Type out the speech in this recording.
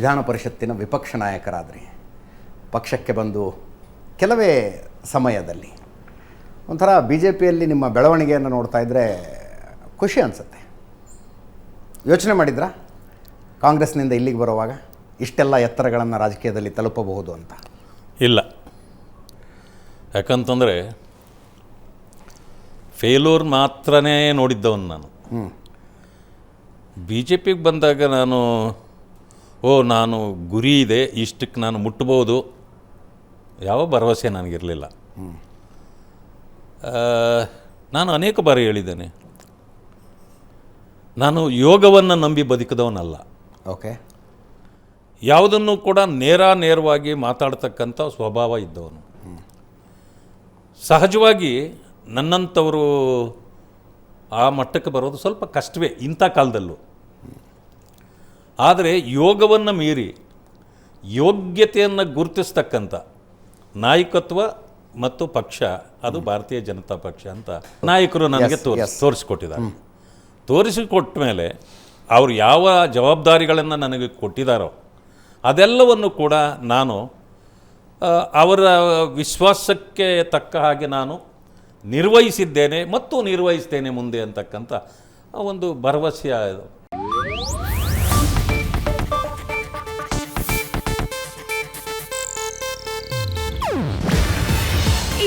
ವಿಧಾನ ಪರಿಷತ್ತಿನ ವಿಪಕ್ಷ ನಾಯಕರಾದ್ರಿ. ಪಕ್ಷಕ್ಕೆ ಬಂದು ಕೆಲವೇ ಸಮಯದಲ್ಲಿ ಒಂಥರ ಬಿ ಜೆ ಪಿಯಲ್ಲಿ ನಿಮ್ಮ ಬೆಳವಣಿಗೆಯನ್ನು ನೋಡ್ತಾ ಇದ್ದರೆ ಖುಷಿ ಅನಿಸುತ್ತೆ. ಯೋಚನೆ ಮಾಡಿದ್ರಾ? ಕಾಂಗ್ರೆಸ್ನಿಂದ ಇಲ್ಲಿಗೆ ಬರುವಾಗ ಇಷ್ಟೆಲ್ಲ ಎತ್ತರಗಳನ್ನು ರಾಜಕೀಯದಲ್ಲಿ ತಲುಪಬಹುದು ಅಂತ. ಇಲ್ಲ. ಯಾಕಂತಂದರೆ ಫೇಲೂರ್ ಮಾತ್ರನೇ ನೋಡಿದ್ದವನು ನಾನು. ಬಿ ಜೆ ಪಿಗೆ ಬಂದಾಗ ನಾನು ಓ ನಾನು ಗುರಿ ಇದೆ ಇಷ್ಟಕ್ಕೆ ನಾನು ಮುಟ್ಬೋದು. ಯಾವ ಭರವಸೆ ನನಗಿರಲಿಲ್ಲ. ನಾನು ಅನೇಕ ಬಾರಿ ಹೇಳಿದ್ದೇನೆ. ನಾನು ಯೋಗವನ್ನು ನಂಬಿ ಬದುಕಿದವನಲ್ಲ. ಓಕೆ. ಯಾವುದನ್ನು ಕೂಡ ನೇರ ನೇರವಾಗಿ ಮಾತಾಡ್ತಕ್ಕಂಥ ಸ್ವಭಾವ ಇದ್ದವನು. ಸಹಜವಾಗಿ ನನ್ನಂಥವರು ಆ ಮಟ್ಟಕ್ಕೆ ಬರೋದು ಸ್ವಲ್ಪ ಕಷ್ಟವೇ ಇಂಥ ಕಾಲದಲ್ಲೂ. ಆದರೆ ಯೋಗವನ್ನು ಮೀರಿ ಯೋಗ್ಯತೆಯನ್ನು ಗುರುತಿಸ್ತಕ್ಕಂಥ ನಾಯಕತ್ವ ಮತ್ತು ಪಕ್ಷ ಅದು ಭಾರತೀಯ ಜನತಾ ಪಕ್ಷ ಅಂತ ನಾಯಕರು ನನಗೆ ತೋರಿಸ್. ತೋರಿಸಿಕೊಟ್ಟಿದ್ದಾರೆ ತೋರಿಸಿಕೊಟ್ಟ ಮೇಲೆ ಅವರು ಯಾವ ಜವಾಬ್ದಾರಿಗಳನ್ನು ನನಗೆ ಕೊಟ್ಟಿದ್ದಾರೋ ಅದೆಲ್ಲವನ್ನು ಕೂಡ ನಾನು ಅವರ ವಿಶ್ವಾಸಕ್ಕೆ ತಕ್ಕ ಹಾಗೆ ನಾನು ನಿರ್ವಹಿಸಿದ್ದೇನೆ ಮತ್ತು ನಿರ್ವಹಿಸ್ತೇನೆ ಮುಂದೆ ಅಂತಕ್ಕಂಥ ಒಂದು ಭರವಸೆಯ